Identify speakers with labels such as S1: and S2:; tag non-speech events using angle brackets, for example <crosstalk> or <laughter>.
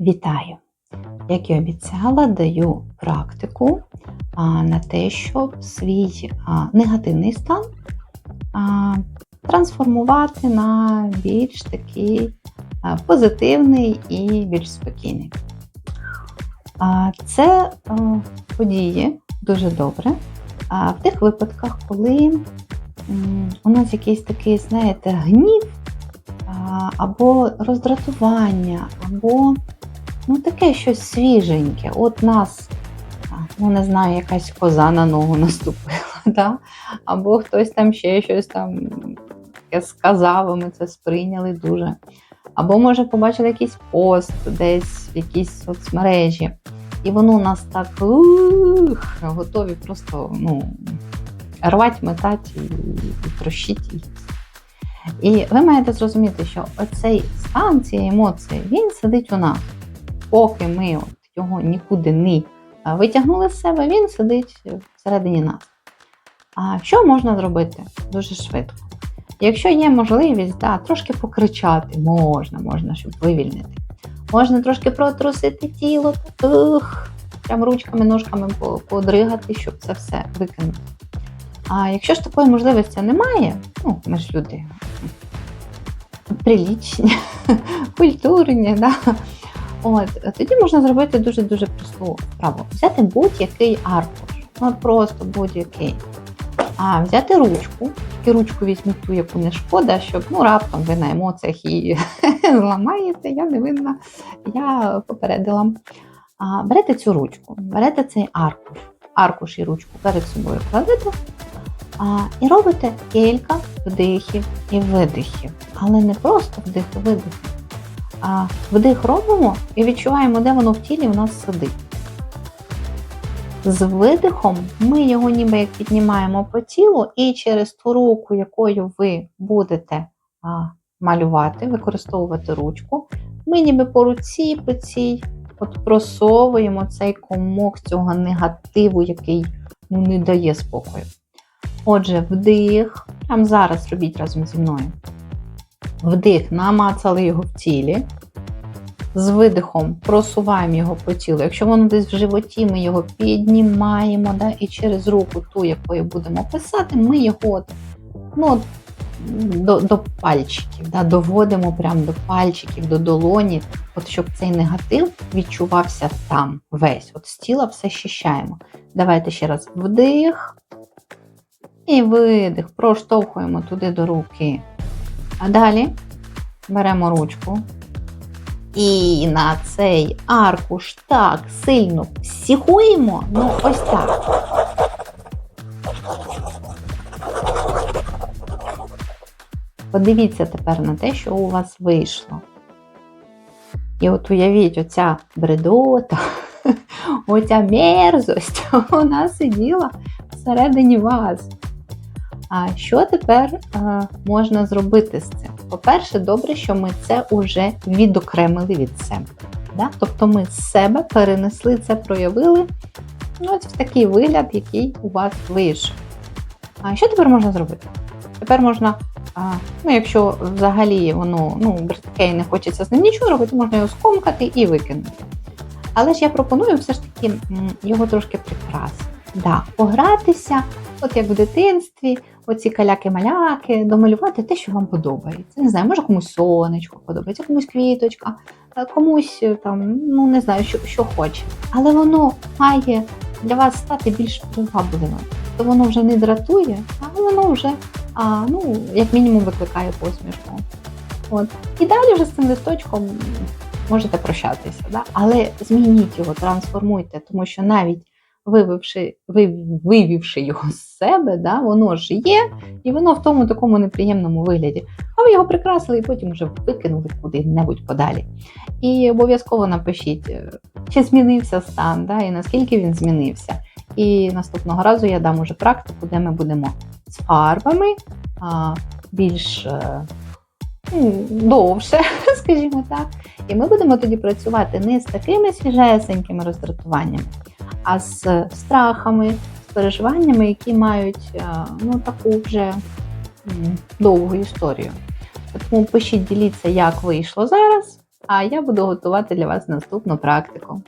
S1: Вітаю! Як і обіцяла, даю практику на те, щоб свій негативний стан трансформувати на більш такий позитивний і більш спокійний. Це події дуже добре в тих випадках, коли у нас якийсь такий, знаєте, гнів або роздратування, або ну, таке щось свіженьке. От нас, ну не знаю, якась коза на ногу наступила, <laughs> да? або хтось там ще щось там сказав, і ми це сприйняли дуже. Або, може, побачили якийсь пост десь в якійсь соцмережі. І воно нас так ух, готові просто ну, рвать, метать і, і трощить. І і ви маєте зрозуміти, що оцей стан цієї емоції, він сидить у нас. Поки ми от його нікуди не витягнули з себе, він сидить всередині нас. А що можна зробити дуже швидко? Якщо є можливість, да, трошки покричати, можна, можна, щоб вивільнити. Можна трошки протрусити тіло, ух, прям ручками, ножками подригати, щоб це все викинути. А якщо ж такої можливості немає, ну, ми ж люди прилічні, <laughs> культурні, да? От, тоді можна зробити дуже-дуже просту справу. Взяти будь-який аркуш, ну просто будь-який. А взяти ручку, і ручку візьміть ту, яку не шкода, щоб ну, раптом ви на емоціях її <laughs> зламаєте, я не винна, я попередила. А, Берете цю ручку, берете цей аркуш, аркуш і ручку перед собою кладете а, і робите кілька вдихів і видихів. Але не просто вдих і видих. А вдих робимо і відчуваємо, де воно в тілі у нас сидить. З видихом ми його ніби як піднімаємо по тілу, і через ту руку, якою ви будете малювати, використовувати ручку, ми ніби по руці по цій от просовуємо цей комок цього негативу, який ну, не дає спокою. Отже, вдих, прямо зараз робіть разом зі мною. Вдих, намацали його в тілі. З видихом просуваємо його по тілу. Якщо воно десь в животі, ми його піднімаємо, да, і через руку, ту, якою будемо писати, ми його ну, до до пальчиків, да, доводимо прямо до пальчиків, до долоні, от щоб цей негатив відчувався там весь. От з тіла все щищаємо. Давайте ще раз вдих. І видих, проштовхуємо туди до руки. А далі беремо ручку. І на цей аркуш так сильно психуємо, ну ось так. Подивіться тепер на те, що у вас вийшло. І от уявіть, оця бредота, <laughs> оця мерзость, <laughs> вона сиділа всередині вас. А що тепер можна зробити з цим? По-перше, добре, що ми це вже відокремили від себе. Да? Тобто ми з себе перенесли це, проявили ну, ось в такий вигляд, який у вас вийшов. А що тепер можна зробити? Тепер можна, а, ну, якщо взагалі воно ну, бридке і не хочеться з ним нічого робити, можна його скомкати і викинути. Але ж я пропоную все ж таки його трошки прикрасити. Да, Погратися, от як в дитинстві, оці каляки-маляки, домалювати те, що вам подобається. Не знаю, може комусь сонечко подобається, комусь квіточка, комусь там, ну не знаю, що що хоче. Але воно має для вас стати більш привабливим. То воно вже не дратує, а воно вже, а, ну, як мінімум, викликає посмішку. От. І далі вже з цим листочком можете прощатися. Да? Але змініть його, трансформуйте, тому що навіть вививши, вивівши його з себе, да, воно ж є, і воно в тому такому неприємному вигляді. А ви його прикрасили і потім вже викинули куди-небудь подалі. І обов'язково напишіть, е, чи змінився стан, да, і наскільки він змінився. І наступного разу я дам уже практику, де ми будемо з фарбами а, більш е, ну, довше, <laughs> скажімо так. І ми будемо тоді працювати не з такими свіжесенькими роздратуваннями, а з страхами, з переживаннями, які мають е, ну, таку вже довгу історію. Тому пишіть, діліться, як вийшло зараз. А я буду готувати для вас наступну практику.